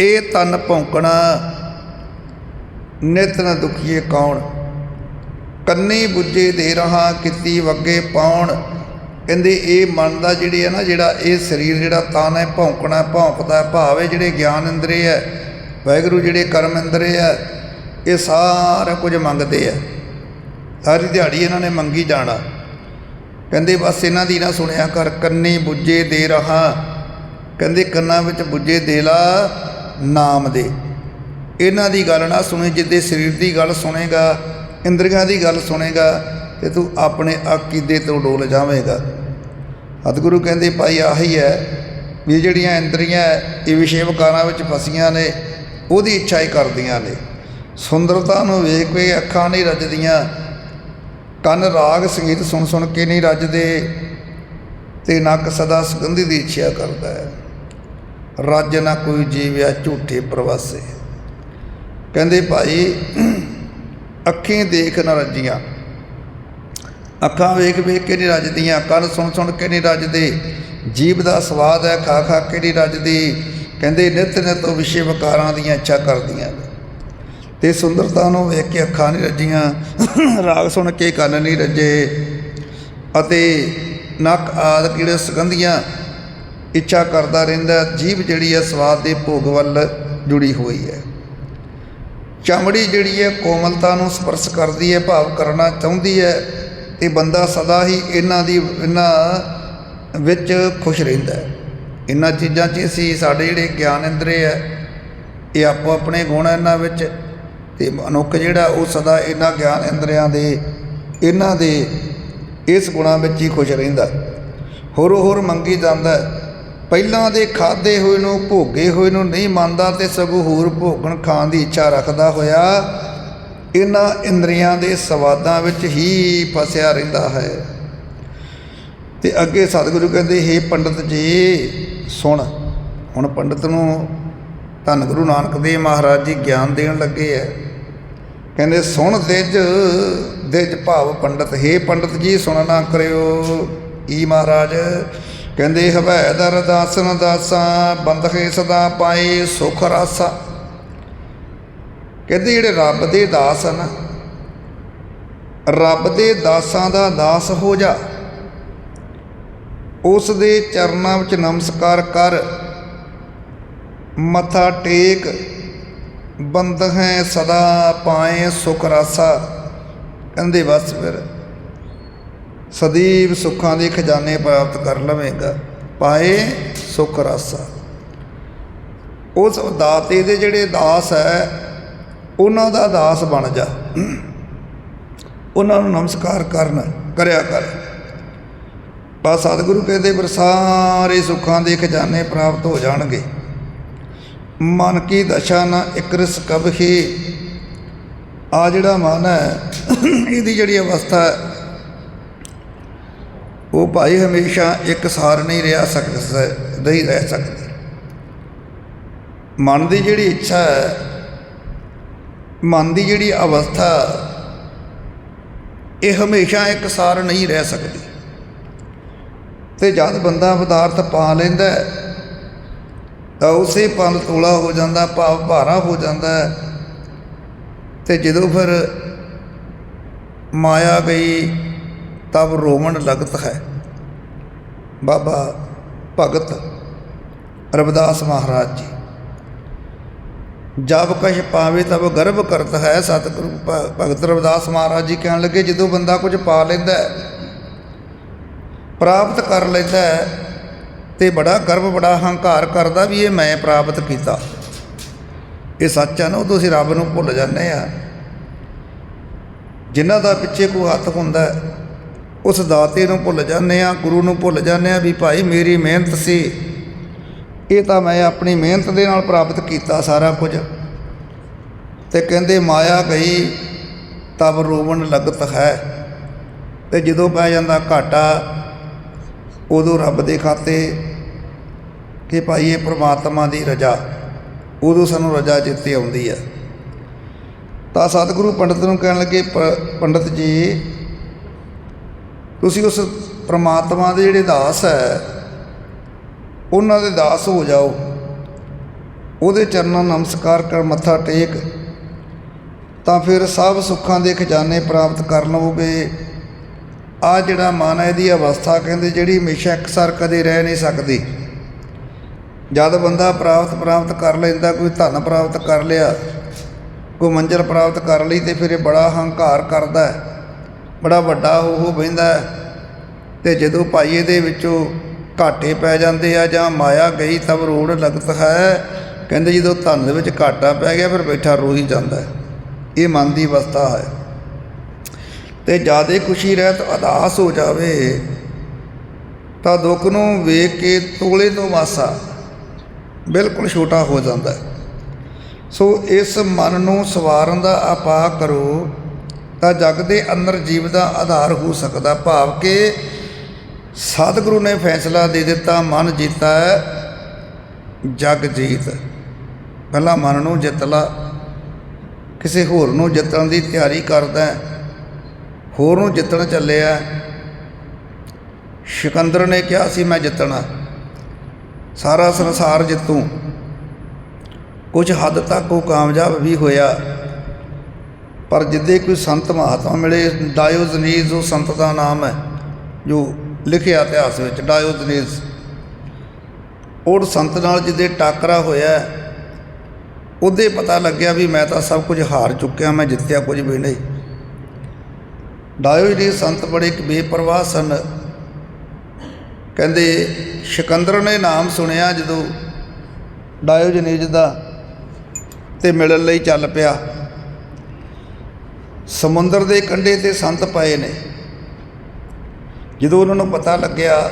ਇਹ ਤਨ ਭੌਂਕਣਾ ਨਿਤ ਨ ਦੁਖੀਏ ਕੌਣ? ਕੰਨੀ ਬੁੱਝੇ ਦੇ ਰਹਾ ਕਿਤੀ ਵੱਗੇ ਪਾਉਣ। ਕਹਿੰਦੇ ਇਹ ਮਨ ਦਾ ਜਿਹੜੇ ਹੈ ਨਾ ਜਿਹੜਾ ਇਹ ਸਰੀਰ ਜਿਹੜਾ ਤਨ ਹੈ ਭੌਂਕਣਾ ਭੌਂਕਦਾ ਹੈ, ਜਿਹੜੇ ਗਿਆਨ ਇੰਦਰੀ ਹੈ ਵਾਹਿਗੁਰੂ ਜਿਹੜੇ ਕਰਮ ਇੰਦਰੀ ਹੈ ਇਹ ਸਾਰਾ ਕੁਝ ਮੰਗਦੇ ਆ। ਸਾਰੀ ਦਿਹਾੜੀ ਇਹਨਾਂ ਨੇ ਮੰਗੀ ਜਾਣਾ। ਕਹਿੰਦੇ, ਬਸ ਇਹਨਾਂ ਦੀ ਨਾ ਸੁਣਿਆ ਕਰ, ਕੰਨੇ ਬੁੱਝੇ ਦੇ ਰਹਾ। ਕਹਿੰਦੇ, ਕੰਨਾਂ ਵਿੱਚ ਬੁੱਝੇ ਦੇ ਲਾ ਨਾਮ ਦੇ। ਇਹਨਾਂ ਦੀ ਗੱਲ ਨਾ ਸੁਣੇ, ਜਿੱਦੇ ਸਰੀਰ ਦੀ ਗੱਲ ਸੁਣੇਗਾ, ਇੰਦਰੀਆਂ ਦੀ ਗੱਲ ਸੁਣੇਗਾ, ਤੇ ਤੂੰ ਆਪਣੇ ਅਕੀਦੇ ਤੋਂ ਡੋਲ ਜਾਵੇਂਗਾ। ਸਤਿਗੁਰੂ ਕਹਿੰਦੇ, ਭਾਈ, ਆਹੀ ਹੈ ਵੀ ਜਿਹੜੀਆਂ ਇੰਦਰੀਆਂ ਇਹ ਵਿਸ਼ੇ ਵਿਕਾਰਾਂ ਵਿੱਚ ਫਸੀਆਂ ਨੇ, ਉਹਦੀ ਇੱਛਾ ਹੀ ਕਰਦੀਆਂ ਨੇ। ਸੁੰਦਰਤਾ ਨੂੰ ਵੇਖ ਕੇ ਅੱਖਾਂ ਨਹੀਂ ਰੱਜਦੀਆਂ ਕੰਨ ਰਾਗ ਸੰਗੀਤ ਸੁਣ ਸੁਣ ਕੇ ਨਹੀਂ ਰੱਜਦੇ ਤੇ ਨੱਕ ਸਦਾ ਸੁਗੰਧੀ ਦੀ ਇੱਛਾ ਕਰਦਾ ਹੈ। ਰੱਜ ਨਾ ਕੋਈ ਜੀਵਿਆ ਝੂਠੇ ਪ੍ਰਵਾਸੇ। ਕਹਿੰਦੇ ਭਾਈ, ਅੱਖੀਂ ਦੇਖ ਨਾ ਰੱਜੀਆਂ। ਅੱਖਾਂ ਵੇਖ ਵੇਖ ਕੇ ਨਹੀਂ ਰੱਜਦੀਆਂ, ਕੰਨ ਸੁਣ ਸੁਣ ਕੇ ਨਹੀਂ ਰੱਜਦੇ। ਜੀਭ ਦਾ ਸਵਾਦ ਹੈ, ਖਾ ਖਾ ਕੇ ਨਹੀਂ ਰੱਜਦੀ। ਕਹਿੰਦੇ ਨਿਤ ਨਿਤ ਉਹ ਵਿਸ਼ੇ ਵਿਕਾਰਾਂ ਦੀਆਂ ਇੱਛਾ ਕਰਦੀਆਂ ਨੇ। ਤੇ ਸੁੰਦਰਤਾ ਨੂੰ ਵੇਖ ਕੇ ਅੱਖਾਂ ਨਹੀਂ ਰੱਜੀਆਂ, ਰਾਗ ਸੁਣ ਕੇ ਕੰਨ ਨਹੀਂ ਰੱਜੇ ਅਤੇ ਨੱਕ ਆਦ ਕੀੜੇ ਸੁਗੰਧੀਆਂ ਇੱਛਾ ਕਰਦਾ ਰਹਿੰਦਾ, ਜੀਭ ਜਿਹੜੀ ਹੈ ਸਵਾਦ ਦੇ ਭੋਗ ਵੱਲ ਜੁੜੀ ਹੋਈ ਹੈ। ਚਮੜੀ ਜਿਹੜੀ ਹੈ ਕੋਮਲਤਾ ਨੂੰ ਸਪਰਸ਼ ਕਰਦੀ ਹੈ, ਭਾਵ ਕਰਨਾ ਚਾਹੁੰਦੀ ਹੈ ਤੇ ਬੰਦਾ ਸਦਾ ਹੀ ਇਹਨਾਂ ਦੀ, ਇਹਨਾਂ ਵਿੱਚ ਖੁਸ਼ ਰਹਿੰਦਾ ਹੈ। ਇਹਨਾਂ ਚੀਜ਼ਾਂ 'ਚ ਅਸੀਂ, ਸਾਡੇ ਜਿਹੜੇ ਗਿਆਨ ਇੰਦਰੀ ਹੈ ਇਹ ਆਪੋ ਆਪਣੇ ਗੁਣ ਹੈ ਇਹਨਾਂ ਵਿੱਚ ਤੇ ਮਨੁੱਖ ਜਿਹੜਾ ਉਹ ਸਦਾ ਇਹਨਾਂ ਗਿਆਨ ਇੰਦਰੀਆਂ ਦੇ, ਇਹਨਾਂ ਦੇ ਇਸ ਗੁਣਾਂ ਵਿੱਚ ਹੀ ਖੁਸ਼ ਰਹਿੰਦਾ। ਹੋਰ ਹੋਰ ਮੰਗੀ ਜਾਂਦਾ। ਪਹਿਲਾਂ ਦੇ ਖਾਦੇ ਹੋਏ ਨੂੰ, ਭੋਗੇ ਹੋਏ ਨੂੰ ਨਹੀਂ ਮੰਨਦਾ ਤੇ ਸਗੋਂ ਹੋਰ ਭੋਗਣ ਖਾਣ ਦੀ ਇੱਛਾ ਰੱਖਦਾ ਹੋਇਆ, ਇਹਨਾਂ ਇੰਦਰੀਆਂ ਦੇ ਸਵਾਦਾਂ ਵਿੱਚ ਹੀ ਫਸਿਆ ਰਹਿੰਦਾ ਹੈ। ਤੇ ਅੱਗੇ ਸਤਿਗੁਰੂ ਕਹਿੰਦੇ, ਹੇ ਪੰਡਤ ਜੀ, ਸੁਣ। ਹੁਣ ਪੰਡਤ ਨੂੰ ਧੰਨ ਗੁਰੂ ਨਾਨਕ ਦੇਵ ਮਹਾਰਾਜ ਜੀ ਗਿਆਨ ਦੇਣ ਲੱਗੇ ਐ। ਕਹਿੰਦੇ, ਸੁਣ ਦਿਜ ਦਿਜ ਭਾਵ ਪੰਡਤ, ਹੇ ਪੰਡਤ ਜੀ, ਸੁਣ ਨਾ ਕਰਿਓ। ਈ ਮਹਾਰਾਜ ਕਹਿੰਦੇ, ਹਵੈ ਦਰ ਦਾਸਨ ਦਾਸਾਂ ਬੰਦਖੇ ਸਦਾ ਪਾਏ ਸੁਖ ਰਾਸਾ। ਕਹਿੰਦੇ, ਜਿਹੜੇ ਰੱਬ ਦੇ ਦਾਸ ਹਨ, ਰੱਬ ਦੇ ਦਾਸਾਂ ਦਾ ਦਾਸ ਹੋ ਜਾ। ਉਸ ਦੇ ਚਰਨਾਂ ਵਿੱਚ ਨਮਸਕਾਰ ਕਰ। ਮੱਥਾ ਟੇਕ, ਬੰਦ ਹੈ ਸਦਾ, ਪਾਏ ਸੁਖ ਰਾਸਾ। ਕਹਿੰਦੇ ਬਸ ਫਿਰ, ਸਦੀਵ ਸੁੱਖਾਂ ਦੇ ਖਜ਼ਾਨੇ ਪ੍ਰਾਪਤ ਕਰ ਲਵੇਂਗਾ, ਪਾਏ ਸੁਖ ਰਾਸਾ। ਉਸ ਦਾਤੇ ਦੇ ਜਿਹੜੇ ਦਾਸ ਹੈ, ਉਹਨਾਂ ਦਾ ਦਾਸ ਬਣ ਜਾ। ਉਹਨਾਂ ਨੂੰ ਨਮਸਕਾਰ ਕਰਨ, ਕਰਿਆ ਕਰ। ਬਸ ਸਤਿਗੁਰੂ ਕਹਿੰਦੇ ਫਿਰ ਸਾਰੇ ਸੁੱਖਾਂ ਦੇ ਖਜ਼ਾਨੇ ਪ੍ਰਾਪਤ ਹੋ ਜਾਣਗੇ। ਮਨ ਕੀ ਦਸ਼ਾ ਨਾ ਇਕਰਸ ਕਬਹੀ ਆ ਜਿਹੜਾ ਮਨ ਹੈ ਇਹਦੀ ਜਿਹੜੀ ਅਵਸਥਾ ਹੈ ਉਹ ਭਾਈ ਹਮੇਸ਼ਾ ਇੱਕ ਸਾਰ ਨਹੀਂ ਰਹਿ ਸਕਦਾ ਨਹੀਂ ਰਹਿ ਸਕਦੀ। ਮਨ ਦੀ ਜਿਹੜੀ ਇੱਛਾ ਹੈ ਮਨ ਦੀ ਜਿਹੜੀ ਅਵਸਥਾ ਇਹ ਹਮੇਸ਼ਾ ਇੱਕ ਸਾਰ ਨਹੀਂ ਰਹਿ ਸਕਦੀ। ਤੇ ਜਦ ਬੰਦਾ ਪਦਾਰਥ ਪਾ ਲੈਂਦਾ ਹੈ, ਉਸੇ ਪਲ ਤੋਲਾ ਹੋ ਜਾਂਦਾ, ਭਾਵ ਭਾਰਾ ਹੋ ਜਾਂਦਾ ਹੈ। ਤੇ ਜਦੋਂ ਫਿਰ ਮਾਇਆ ਗਈ, ਤਬ ਰੋਵਣ ਲਗਤ ਹੈ। ਬਾਬਾ ਭਗਤ ਰਵਿਦਾਸ ਮਹਾਰਾਜ ਜੀ, ਜਬ ਕਛ ਪਾਵੇ ਤਬ ਗਰਭ ਕਰਤ ਹੈ ਸਤਿਗੁਰੂ ਭ- ਭਗਤ ਰਵਿਦਾਸ ਮਹਾਰਾਜ ਜੀ ਕਹਿਣ ਲੱਗੇ, ਜਦੋਂ ਬੰਦਾ ਕੁਝ ਪਾ ਲੈਂਦਾ ਹੈ, ਪ੍ਰਾਪਤ ਕਰ ਲੈਂਦਾ ਹੈ ਤੇ ਬੜਾ ਗਰਵ, ਬੜਾ ਹੰਕਾਰ ਕਰਦਾ ਵੀ ਇਹ ਮੈਂ ਪ੍ਰਾਪਤ ਕੀਤਾ। ਇਹ ਸੱਚ ਹੈ ਨਾ ਉਦੋਂ ਅਸੀਂ ਰੱਬ ਨੂੰ ਭੁੱਲ ਜਾਂਦੇ ਆ। ਜਿਨ੍ਹਾਂ ਦਾ ਪਿੱਛੇ ਕੋਈ ਹੱਥ ਹੁੰਦਾ, ਉਸ ਦਾਤੇ ਨੂੰ ਭੁੱਲ ਜਾਂਦੇ ਆ, ਗੁਰੂ ਨੂੰ ਭੁੱਲ ਜਾਂਦੇ ਆ ਵੀ ਭਾਈ ਮੇਰੀ ਮਿਹਨਤ ਸੀ। ਇਹ ਤਾਂ ਮੈਂ ਆਪਣੀ ਮਿਹਨਤ ਦੇ ਨਾਲ ਪ੍ਰਾਪਤ ਕੀਤਾ ਸਾਰਾ ਕੁਝ। ਤੇ ਕਹਿੰਦੇ, ਮਾਇਆ ਗਈ, ਤਬ ਰੋਵਣ ਲਗਤ ਹੈ। ਤੇ ਜਦੋਂ ਪੈ ਜਾਂਦਾ ਘਾਟਾ ਉਦੋਂ ਰੱਬ ਦੇ ਖਾਤੇ ਕਿ ਭਾਈ ਇਹ ਪ੍ਰਮਾਤਮਾ ਦੀ ਰਜਾ, ਉਦੋਂ ਸਾਨੂੰ ਰਜਾ ਜਿੱਤੇ ਆਉਂਦੀ ਆ। ਤਾਂ ਸਤਿਗੁਰੂ ਪੰਡਤ ਨੂੰ ਕਹਿਣ ਲੱਗੇ, "ਪ- ਪੰਡਤ ਜੀ, ਤੁਸੀਂ ਉਸ ਪ੍ਰਮਾਤਮਾ ਦੇ ਜਿਹੜੇ ਦਾਸ ਹੈ, ਉਹਨਾਂ ਦੇ ਦਾਸ ਹੋ ਜਾਓ। ਉਹਦੇ ਚਰਨਾਂ ਨਮਸਕਾਰ ਕਰ ਮੱਥਾ ਟੇਕ, ਤਾਂ ਫਿਰ ਸਭ ਸੁੱਖਾਂ ਦੇ ਖਜ਼ਾਨੇ ਪ੍ਰਾਪਤ ਕਰ ਲਵੋਗੇ। ਆ ਜਿਹੜਾ ਮਨ ਹੈ ਇਹਦੀ ਅਵਸਥਾ ਕਹਿੰਦੇ ਜਿਹੜੀ ਹਮੇਸ਼ਾ ਇਕਸਰ ਕਦੇ ਰਹਿ ਨਹੀਂ ਸਕਦੀ। ਜਦ ਬੰਦਾ ਪ੍ਰਾਪਤ ਪ੍ਰਾਪਤ ਕਰ ਲੈਂਦਾ, ਕੋਈ ਧਨ ਪ੍ਰਾਪਤ ਕਰ ਲਿਆ, ਕੋਈ ਮੰਜ਼ਿਲ ਪ੍ਰਾਪਤ ਕਰ ਲਈ ਤੇ ਫਿਰ ਇਹ ਬੜਾ ਹੰਕਾਰ ਕਰਦਾ ਹੈ, ਬੜਾ ਵੱਡਾ ਉਹ ਬਹਿੰਦਾ ਹੈ ਤੇ ਜਦੋਂ ਭਾਈ ਇਹਦੇ ਵਿੱਚੋਂ ਘਾਟੇ ਪੈ ਜਾਂਦੇ ਆ ਜਾਂ ਮਾਇਆ ਗਈ, ਤਬ ਰੋੜ ਲਗਤ ਹੈ। ਕਹਿੰਦੇ ਜਦੋਂ ਧਨ ਦੇ ਵਿੱਚ ਘਾਟਾ ਪੈ ਗਿਆ, ਫਿਰ ਬੈਠਾ ਰੋਈ ਜਾਂਦਾ ਇਹ ਮਨ ਦੀ ਅਵਸਥਾ ਹੈ। ਤੇ ਜਿਆਦੇ ਖੁਸ਼ੀ ਰਹਿਤ ਉਦਾਸ ਹੋ ਜਾਵੇ ਤਾਂ ਦੁੱਖ ਨੂੰ ਵੇਖ ਕੇ ਤੋਲੇ ਤੋਂ ਮਾਸਾ ਬਿਲਕੁਲ ਛੋਟਾ ਹੋ ਜਾਂਦਾ ਹੈ। ਸੋ ਇਸ ਮਨ ਨੂੰ ਸਵਾਰਨ ਦਾ ਆਪਾ ਕਰੋ ਤਾਂ ਜਗ ਦੇ ਅੰਦਰ ਜੀਵ ਦਾ ਆਧਾਰ ਹੋ ਸਕਦਾ। ਭਾਵ ਕਿ ਸਤਿਗੁਰੂ ਨੇ ਫੈਸਲਾ ਦੇ ਦਿੱਤਾ ਮਨ ਜੀਤਾ ਜਗ ਜੀਤ। ਪਹਿਲਾਂ ਮਨ ਨੂੰ ਜਿੱਤ ਲਾ ਕਿਸੇ ਹੋਰ ਨੂੰ ਜਿੱਤਣ ਦੀ ਤਿਆਰੀ ਕਰਦਾ ਹੈ, ਹੋਰ ਨੂੰ ਜਿੱਤਣ ਚੱਲਿਆ। ਸਿਕੰਦਰ ਨੇ ਕਿਹਾ ਸੀ, ਮੈਂ ਜਿੱਤਣਾ। ਸਾਰਾ ਸੰਸਾਰ ਜਿੱਤੂ। ਕੁਝ ਹੱਦ ਤੱਕ ਉਹ ਕਾਮਯਾਬ ਵੀ ਹੋਇਆ। ਪਰ ਜਿੱਦੇ ਕੋਈ ਸੰਤ ਮਹਾਤਮਾ ਮਿਲੇ, ਡਾਇਓਜਨੀਜ਼, ਉਹ ਸੰਤ ਦਾ ਨਾਮ ਹੈ, ਜੋ ਲਿਖਿਆ ਇਤਿਹਾਸ ਵਿੱਚ, ਡਾਇਓਜਨੀਜ਼। ਉਹ ਸੰਤ ਨਾਲ ਜਿੱਦੇ ਟਾਕਰਾ ਹੋਇਆ, ਉਹਦੇ ਪਤਾ ਲੱਗਿਆ ਵੀ ਮੈਂ ਤਾਂ ਸਭ ਕੁਝ ਹਾਰ ਚੁੱਕਿਆ, ਮੈਂ ਜਿੱਤਿਆ ਕੁਝ ਵੀ ਨਹੀਂ। ਡਾਇਓ ਡਾਇਓਜਨੀਜ਼ ਸੰਤ ਬੜੇ ਇੱਕ ਬੇਪਰਵਾਹ ਸਨ। ਕਹਿੰਦੇ, ਸਿਕੰਦਰ ਨੇ ਨਾਮ ਸੁਣਿਆ ਜਦੋਂ ਡਾਇਓਜਨੀਜ਼ ਦਾ ਤੇ ਮਿਲਣ ਲਈ ਚੱਲ ਪਿਆ। ਸਮੁੰਦਰ ਦੇ ਕੰਢੇ ਤੇ ਸੰਤ ਪਏ ਨੇ। ਜਦੋਂ ਉਹਨਾਂ ਨੂੰ ਪਤਾ ਲੱਗਿਆ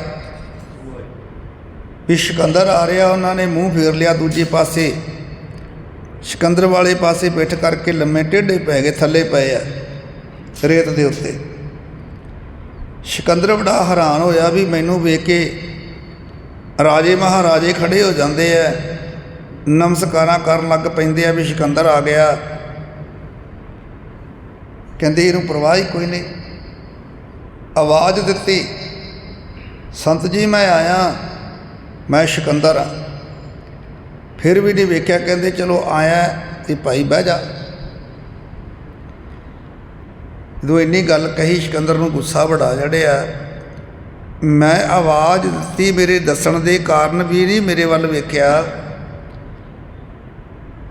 ਵੀ ਸਿਕੰਦਰ ਆ ਰਿਹਾ, ਉਹਨਾਂ ਨੇ ਮੂੰਹ ਫੇਰ ਲਿਆ ਦੂਜੇ ਪਾਸੇ। ਸਿਕੰਦਰ ਵਾਲੇ ਪਾਸੇ ਪਿੱਠ ਕਰਕੇ ਲੰਮੇ ਟੇਢੇ ਪੈ ਗਏ, ਥੱਲੇ ਪਏ ਆ। ਰੇਤ ਦੇ ਉੱਤੇ। ਸਿਕੰਦਰ ਬੜਾ ਹੈਰਾਨ ਹੋਇਆ ਵੀ ਮੈਨੂੰ ਵੇਖ ਕੇ ਰਾਜੇ ਮਹਾਰਾਜੇ ਖੜੇ ਹੋ ਜਾਂਦੇ ਆ। ਨਮਸਕਾਰਾਂ ਕਰਨ ਲੱਗ ਪੈਂਦੇ ਆ ਵੀ ਸਿਕੰਦਰ ਆ ਗਿਆ। ਕਹਿੰਦੇ, ਇਹਨੂੰ ਪਰਵਾਹ ਹੀ ਕੋਈ ਨਹੀਂ। ਆਵਾਜ਼ ਦਿੱਤੀ, ਸੰਤ ਜੀ, ਮੈਂ ਆਇਆ। ਮੈਂ ਸਿਕੰਦਰ ਆ। ਫਿਰ ਵੀ ਨਹੀਂ ਵੇਖਿਆ। ਕਹਿੰਦੇ, ਚਲੋ ਆਇਆ ਤੇ ਭਾਈ ਬਹਿ ਜਾ। ਜਦੋਂ ਇੰਨੀ ਗੱਲ ਕਹੀ, ਸਿਕੰਦਰ ਨੂੰ ਗੁੱਸਾ ਬੜਾ ਚੜਿਆ। ਮੈਂ ਆਵਾਜ਼ ਦਿੱਤੀ ਮੇਰੇ ਦੱਸਣ ਦੇ ਕਾਰਨ ਵੀ ਨਹੀਂ ਮੇਰੇ ਵੱਲ ਵੇਖਿਆ।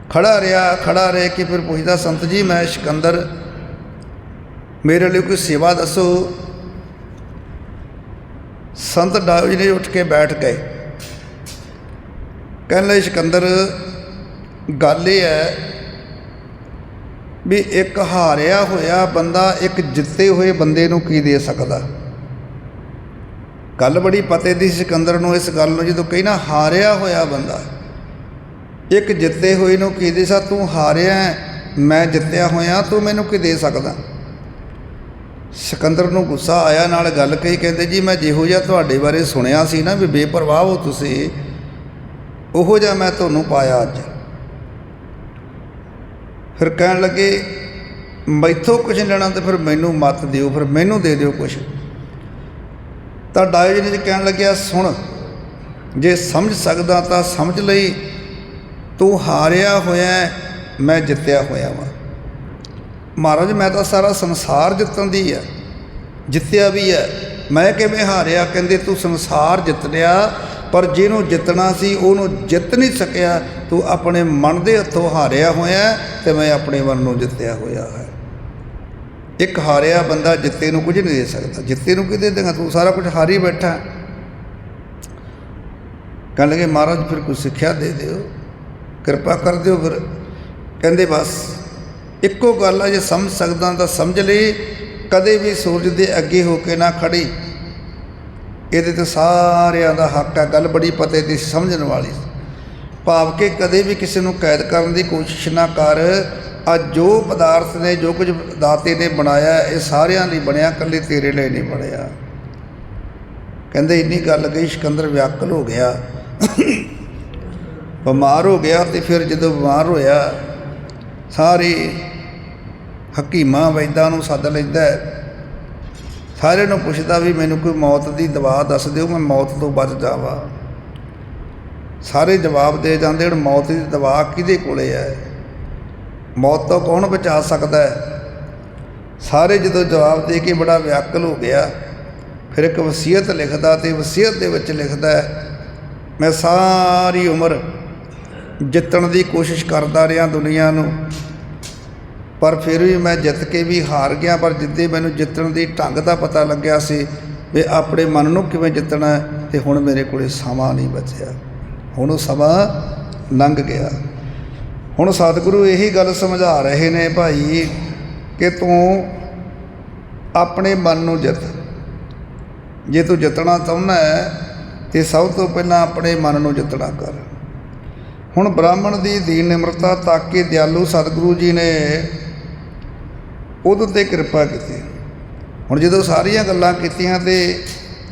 ਖੜਾ ਰਿਹਾ, ਖੜਾ ਰਹਿ ਕੇ ਫਿਰ ਪੁੱਛਦਾ, ਸੰਤ ਜੀ, ਮੈਂ ਸਿਕੰਦਰ, ਮੇਰੇ ਲਈ ਕੋਈ ਸੇਵਾ ਦੱਸੋ? ਸੰਤ ਡਾਵੀ ਨੇ ਉੱਠ ਕੇ ਬੈਠ ਗਏ। ਕਹਿਣ ਲਈ ਸਿਕੰਦਰ, ਗੱਲ ਇਹ ਹੈ ਵੀ ਇੱਕ ਹਾਰਿਆ ਹੋਇਆ ਬੰਦਾ ਇੱਕ ਜਿੱਤੇ ਹੋਏ ਬੰਦੇ ਨੂੰ ਕੀ ਦੇ ਸਕਦਾ? ਗੱਲ ਬੜੀ ਪਤੇ ਦੀ ਸਿਕੰਦਰ ਨੂੰ ਇਸ ਗੱਲ ਨੂੰ, ਜਦੋਂ ਕਹੀ ਨਾ ਹਾਰਿਆ ਹੋਇਆ ਬੰਦਾ, ਇੱਕ ਜਿੱਤੇ ਹੋਏ ਨੂੰ ਕੀ ਦੇ ਸਕਦਾ? ਤੂੰ ਹਾਰਿਆ ਮੈਂ ਜਿੱਤਿਆ ਹੋਇਆ, ਤੂੰ ਮੈਨੂੰ ਕੀ ਦੇ ਸਕਦਾ? ਸਿਕੰਦਰ ਨੂੰ ਗੁੱਸਾ ਆਇਆ, ਨਾਲ ਗੱਲ ਕਹੀ, ਕਹਿੰਦੇ, ਜੀ, ਮੈਂ ਜਿਹੋ ਜਿਹਾ ਤੁਹਾਡੇ ਬਾਰੇ ਸੁਣਿਆ ਸੀ ਨਾ ਵੀ ਬੇਪਰਵਾਹ ਹੋ ਤੁਸੀਂ, ਉਹੋ ਜਿਹਾ ਮੈਂ ਤੁਹਾਨੂੰ ਪਾਇਆ ਅੱਜ। ਫਿਰ ਕਹਿਣ ਲੱਗੇ, ਮੈਥੋਂ ਕੁਝ ਲੈਣਾ ਤੇ ਫਿਰ ਮੈਨੂੰ ਮਤ ਦਿਓ, ਫਿਰ ਮੈਨੂੰ ਦੇ ਦਿਓ ਕੁਝ। ਤਾਂ ਡਾਇਓਜਨ ਜੀ ਕਹਿਣ ਲੱਗਿਆ, ਸੁਣ, ਜੇ ਸਮਝ ਸਕਦਾ ਤਾਂ ਸਮਝ ਲਈ, ਤੂੰ ਹਾਰਿਆ ਹੋਇਆ ਮੈਂ ਜਿੱਤਿਆ ਹੋਇਆ ਵਾਂ। ਮਹਾਰਾਜ, ਮੈਂ ਤਾਂ ਸਾਰਾ ਸੰਸਾਰ ਜਿੱਤਣ ਦੀ ਹੈ ਜਿੱਤਿਆ ਵੀ ਹੈ ਮੈਂ ਕਿਵੇਂ ਹਾਰਿਆ? ਕਹਿੰਦੇ, ਤੂੰ ਸੰਸਾਰ ਜਿੱਤ ਲਿਆ ਪਰ ਜਿਹਨੂੰ ਜਿੱਤਣਾ ਸੀ, ਉਹਨੂੰ ਜਿੱਤ ਨਹੀਂ ਸਕਿਆ। ਤੂੰ ਆਪਣੇ ਮਨ ਦੇ ਹੱਥੋਂ ਹਾਰਿਆ ਹੋਇਆ ਹੈ ਤੇ ਮੈਂ ਆਪਣੇ ਮਨ ਨੂੰ ਜਿੱਤਿਆ ਹੋਇਆ ਹੈ। ਇੱਕ ਹਾਰਿਆ ਬੰਦਾ ਜਿੱਤੇ ਨੂੰ ਕੁਝ ਨਹੀਂ ਦੇ ਸਕਦਾ। ਜਿੱਤੇ ਨੂੰ ਕੀ ਦੇ ਦੇਗਾ ਤੂੰ ਸਾਰਾ ਕੁਝ ਹਾਰੀ ਬੈਠਾ ਕਹਿਣ ਲੱਗੇ, ਮਹਾਰਾਜ, ਫਿਰ ਕੋਈ ਸਿੱਖਿਆ ਦੇ ਦਿਓ। ਕਿਰਪਾ ਕਰ ਦਿਓ ਫਿਰ। ਕਹਿੰਦੇ, ਬਸ। ਇੱਕੋ ਗੱਲ ਆ, ਜੇ ਸਮਝ ਸਕਦਾ ਤਾਂ ਸਮਝ ਲਈ। ਕਦੇ ਵੀ ਸੂਰਜ ਦੇ ਅੱਗੇ ਹੋ ਕੇ ਨਾ ਖੜੀ ਇਹਦੇ ਤੇ ਸਾਰਿਆਂ ਦਾ ਹੱਕ ਹੈ, ਗੱਲ ਬੜੀ ਪਤੇ ਦੀ ਸਮਝਣ ਵਾਲੀ ਭਾਵ ਕਿ ਕਦੇ ਵੀ ਕਿਸੇ ਨੂੰ ਕੈਦ ਕਰਨ ਦੀ ਕੋਸ਼ਿਸ਼ ਨਾ ਕਰ। ਆ ਜੋ ਪਦਾਰਥ ਨੇ, ਜੋ ਕੁਝ ਦਾਤੇ ਨੇ ਬਣਾਇਆ, ਇਹ ਸਾਰਿਆਂ ਲਈ ਬਣਿਆ, ਇਕੱਲੇ ਤੇਰੇ ਲਈ ਨਹੀਂ ਬਣਿਆ। ਕਹਿੰਦੇ ਇੰਨੀ ਗੱਲ ਗਈ ਸਿਕੰਦਰ ਵਿਆਕਲ ਹੋ ਗਿਆ। ਬਿਮਾਰ ਹੋ ਗਿਆ ਤੇ ਫਿਰ ਜਦੋਂ ਬਿਮਾਰ ਹੋਇਆ, ਸਾਰੇ ਹਕੀਮਾਂ, ਵੈਦਾਂ ਨੂੰ ਸੱਦ ਲੈਂਦਾ ਹੈ। ਸਾਰਿਆਂ ਨੂੰ ਪੁੱਛਦਾ ਵੀ ਮੈਨੂੰ ਕੋਈ ਮੌਤ ਦੀ ਦਵਾ ਦੱਸ ਦਿਓ, ਮੈਂ ਮੌਤ ਤੋਂ ਬਚ ਜਾਵਾਂ। ਸਾਰੇ ਜਵਾਬ ਦੇ ਜਾਂਦੇ ਹਨ, ਮੌਤ ਦੀ ਦਵਾ ਕਿਹਦੇ ਕੋਲੇ ਹੈ? ਮੌਤ ਤੋਂ ਕੌਣ ਬਚਾ ਸਕਦਾ ਹੈ? ਸਾਰੇ ਜਦੋਂ ਜਵਾਬ ਦੇ ਕੇ ਬੜਾ ਵਿਆਕਲ ਹੋ ਗਿਆ, ਫਿਰ ਇੱਕ ਵਸੀਅਤ ਲਿਖਦਾ ਤੇ ਵਸੀਅਤ ਦੇ ਵਿੱਚ ਲਿਖਦਾ ਹੈ, ਮੈਂ ਸਾਰੀ ਉਮਰ ਜਿੱਤਣ ਦੀ ਕੋਸ਼ਿਸ਼ ਕਰਦਾ ਰਿਹਾ ਦੁਨੀਆ ਨੂੰ। ਪਰ ਫਿਰ ਵੀ ਮੈਂ ਜਿੱਤ ਕੇ ਵੀ ਹਾਰ ਗਿਆ ਪਰ ਜਿੱਦੇ ਮੈਨੂੰ ਜਿੱਤਣ ਦੀ ਢੰਗ ਦਾ ਪਤਾ ਲੱਗਿਆ ਸੀ ਵੀ ਆਪਣੇ ਮਨ ਨੂੰ ਕਿਵੇਂ ਜਿੱਤਣਾ ਹੈ, ਤੇ ਹੁਣ ਮੇਰੇ ਕੋਲੇ ਸਮਾਂ ਨਹੀਂ ਬਚਿਆ। ਹੁਣ ਉਹ ਸਮਾਂ ਲੰਘ ਗਿਆ। ਹੁਣ ਸਤਿਗੁਰੂ ਇਹੀ ਗੱਲ ਸਮਝਾ ਰਹੇ ਨੇ ਭਾਈ ਕਿ ਤੂੰ ਆਪਣੇ ਮਨ ਨੂੰ ਜਿੱਤ। ਜੇ ਤੂੰ ਜਿੱਤਣਾ ਚਾਹੁੰਦਾ ਹੈ ਤੇ ਸਭ ਤੋਂ ਪਹਿਲਾਂ ਆਪਣੇ ਮਨ ਨੂੰ ਜਿੱਤਣਾ ਕਰ। ਹੁਣ ਬ੍ਰਾਹਮਣ ਦੀ ਦੀਨ ਨਿਮਰਤਾ ਤੱਕ ਕੇ ਦਿਆਲੂ ਸਤਿਗੁਰੂ ਜੀ ਨੇ ਉਹਦੇ ਉੱਤੇ ਕਿਰਪਾ ਕੀਤੀ। ਹੁਣ ਜਦੋਂ ਸਾਰੀਆਂ ਗੱਲਾਂ ਕੀਤੀਆਂ ਤੇ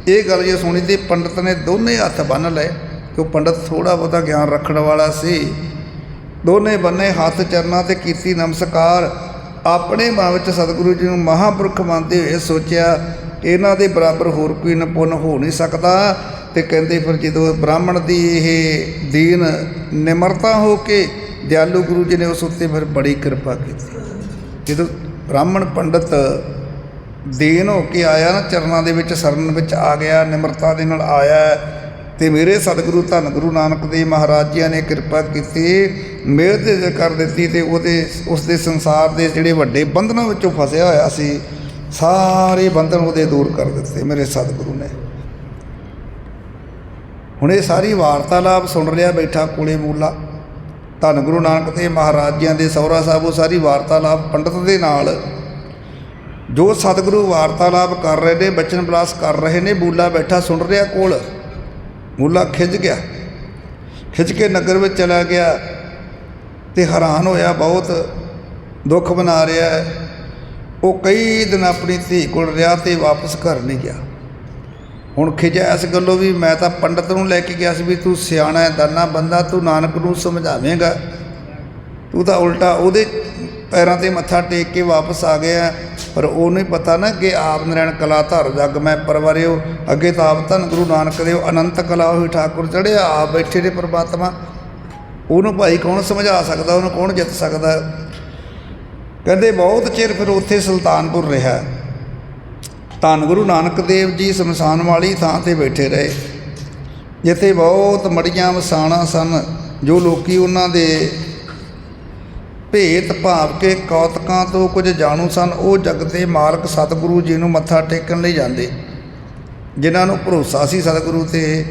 ਇਹ ਗੱਲ ਜੇ ਸੁਣੀ ਤੇ ਪੰਡਤ ਨੇ ਦੋਨੇ ਹੱਥ ਬੰਨ ਲਏ ਕਿ ਉਹ ਪੰਡਤ ਥੋੜਾ ਬਹੁਤਾ ਗਿਆਨ ਰੱਖਣ ਵਾਲਾ ਸੀ। ਦੋਨੇ ਬੰਨੇ ਹੱਥ ਚਰਨਾਂ ਤੇ ਕੀਤੀ ਨਮਸਕਾਰ। ਆਪਣੇ ਮਨ ਵਿੱਚ ਸਤਿਗੁਰੂ ਜੀ ਨੂੰ ਮਹਾਪੁਰਖ ਮੰਨਦੇ ਹੋਏ ਸੋਚਿਆ ਕਿ ਇਹਨਾਂ ਦੇ ਬਰਾਬਰ ਹੋਰ ਕੋਈ ਨਪੁੰਨ ਹੋ ਨਹੀਂ ਸਕਦਾ ਤੇ ਕਹਿੰਦੇ ਫਿਰ ਜਦੋਂ ਬ੍ਰਾਹਮਣ ਦੀ ਇਹ ਦੀਨ ਨਿਮਰਤਾ ਹੋ ਕੇ ਦਿਆਲੂ ਗੁਰੂ ਜੀ ਨੇ ਉਸ ਉੱਤੇ ਫਿਰ ਬੜੀ ਕਿਰਪਾ ਕੀਤੀ। ਜਦੋਂ ਬ੍ਰਾਹਮਣ ਪੰਡਤ ਦੇਨ ਹੋ ਕੇ ਆਇਆ ਨਾ, ਚਰਨਾਂ ਦੇ ਵਿੱਚ, ਸਰਨ ਵਿੱਚ ਆ ਗਿਆ, ਨਿਮਰਤਾ ਦੇ ਨਾਲ ਆਇਆ ਤੇ ਮੇਰੇ ਸਤਿਗੁਰੂ, ਧੰਨ ਗੁਰੂ ਨਾਨਕ ਦੇਵ ਮਹਾਰਾਜ ਜੀ ਨੇ ਕਿਰਪਾ ਕੀਤੀ, ਮਿਹਰ ਤੇ ਕਰ ਦਿੱਤੀ ਤੇ ਉਹਦੇ ਉਸ ਦੇ ਸੰਸਾਰ ਦੇ ਜਿਹੜੇ ਵੱਡੇ ਬੰਧਨਾਂ ਵਿੱਚੋਂ ਫਸਿਆ ਹੋਇਆ ਸੀ, ਸਾਰੇ ਬੰਧਨ ਉਹਦੇ ਦੂਰ ਕਰ ਦਿੱਤੇ ਮੇਰੇ ਸਤਿਗੁਰੂ ਨੇ। ਹੁਣ ਇਹ ਸਾਰੀ ਵਾਰਤਾਲਾਪ ਸੁਣ ਰਿਹਾ ਬੈਠਾ ਕੋਲੇ ਮੂਲਾ। ਧੰਨ ਗੁਰੂ ਨਾਨਕ ਦੇਵ ਮਹਾਰਾਜਿਆਂ ਦੇ ਸਹੁਰਾ ਸਾਹਿਬ, ਉਹ ਸਾਰੀ ਵਾਰਤਾਲਾਪ ਪੰਡਤ ਦੇ ਨਾਲ ਜੋ ਸਤਿਗੁਰੂ ਵਾਰਤਾਲਾਪ ਕਰ ਰਹੇ ਨੇ, ਬਚਨ ਬਲਾਸ ਕਰ ਰਹੇ ਨੇ, ਬੂਲਾ ਬੈਠਾ ਸੁਣ ਰਿਹਾ ਕੋਲ, ਬੂਲਾ ਖਿੱਚ ਗਿਆ। ਖਿੱਚ ਕੇ ਨਗਰ ਵਿੱਚ ਚਲਾ ਗਿਆ ਤੇ ਹੈਰਾਨ ਹੋਇਆ ਬਹੁਤ, ਦੁੱਖ ਬਣਾ ਰਿਹਾ ਉਹ ਕਈ ਦਿਨ ਆਪਣੀ ਧੀ ਕੋਲ ਰਿਹਾ ਤੇ ਵਾਪਸ ਘਰ ਨਹੀਂ ਗਿਆ। ਹੁਣ ਖਿਜਿਆ ਇਸ ਗੱਲੋਂ ਵੀ ਮੈਂ ਤਾਂ ਪੰਡਤ ਨੂੰ ਲੈ ਕੇ ਗਿਆ ਸੀ ਵੀ ਤੂੰ ਸਿਆਣਾ ਹੈ, ਦਾਨਾ ਬੰਦਾ, ਤੂੰ ਨਾਨਕ ਨੂੰ ਸਮਝਾਵੇਂਗਾ। ਤੂੰ ਤਾਂ ਉਲਟਾ ਉਹਦੇ ਪੈਰਾਂ ਤੇ ਮੱਥਾ ਟੇਕ ਕੇ ਵਾਪਸ ਆ ਗਿਆ ਪਰ ਉਹਨੂੰ ਨਹੀਂ ਪਤਾ ਨਾ ਕਿ ਆਪ ਨਰੈਣ ਕਲਾ ਧਰ ਜਗ ਮੈਂ ਪਰਵਰਿਓ, ਅੱਗੇ ਤਾਂ ਆਪ ਧੰਨ ਗੁਰੂ ਨਾਨਕ ਦੇਵ, ਅਨੰਤ ਕਲਾ ਹੋਈ ਠਾਕੁਰ ਚੜਿਆ, ਆਪ ਬੈਠੇ ਨੇ ਪ੍ਰਮਾਤਮਾ। ਉਹਨੂੰ ਭਾਈ ਕੌਣ ਸਮਝਾ ਸਕਦਾ, ਉਹਨੂੰ ਕੌਣ ਜਿੱਤ ਸਕਦਾ? ਕਹਿੰਦੇ ਬਹੁਤ ਚਿਰ ਫਿਰ ਉੱਥੇ ਸੁਲਤਾਨਪੁਰ ਰਿਹਾ। ਧੰਨ ਗੁਰੂ ਨਾਨਕ ਦੇਵ ਜੀ ਸ਼ਮਸ਼ਾਨ ਵਾਲੀ ਥਾਂ ਤੇ ਬੈਠੇ ਰਹੇ। ਜਿੱਥੇ ਬਹੁਤ ਮੜੀਆਂ ਵਸਾਣਾ ਸਨ, ਜੋ ਲੋਕੀ ਉਹਨਾਂ ਦੇ ਭੇਤ ਭਾਵ ਕੇ ਕੌਤਕਾਂ ਤੋਂ ਕੁਝ ਜਾਣੂ ਸਨ, ਉਹ ਜਗ ਦੇ ਮਾਲਕ ਸਤਿਗੁਰੂ ਜੀ ਨੂੰ ਮੱਥਾ ਟੇਕਣ ਲਈ ਜਾਂਦੇ। ਜਿਨ੍ਹਾਂ ਨੂੰ ਭਰੋਸਾ ਸੀ ਸਤਿਗੁਰੂ ਤੇ,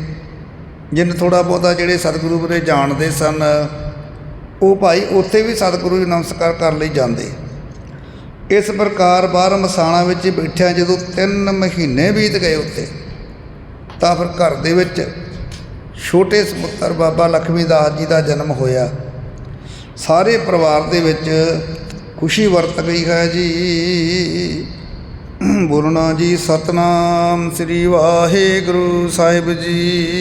ਜਿਨ ਥੋੜਾ ਬਹੁਤਾ ਜਿਹੜੇ ਸਤਿਗੁਰੂ ਬਾਰੇ ਜਾਣਦੇ ਸਨ, ਉਹ ਭਾਈ ਉੱਥੇ ਵੀ ਸਤਿਗੁਰੂ ਜੀ ਨੂੰ ਨਮਸਕਾਰ ਕਰਨ ਲਈ ਜਾਂਦੇ। ਇਸ ਪ੍ਰਕਾਰ ਬਾਹਰ ਮਸਾਣਾ ਵਿੱਚ ਬੈਠਿਆਂ ਜਦੋਂ 3 ਮਹੀਨੇ ਬੀਤ ਗਏ ਉੱਤੇ, ਤਾਂ ਫਿਰ ਘਰ ਦੇ ਵਿੱਚ ਛੋਟੇ ਸਪੁੱਤਰ ਬਾਬਾ ਲਖਮੀ ਦਾਸ ਜੀ ਦਾ ਜਨਮ ਹੋਇਆ। ਸਾਰੇ ਪਰਿਵਾਰ ਦੇ ਵਿੱਚ ਖੁਸ਼ੀ ਵਰਤ ਗਈ ਹੈ ਜੀ। ਬੋਲਣਾ ਜੀ, ਸਤਨਾਮ ਸ੍ਰੀ ਵਾਹਿਗੁਰੂ ਸਾਹਿਬ ਜੀ।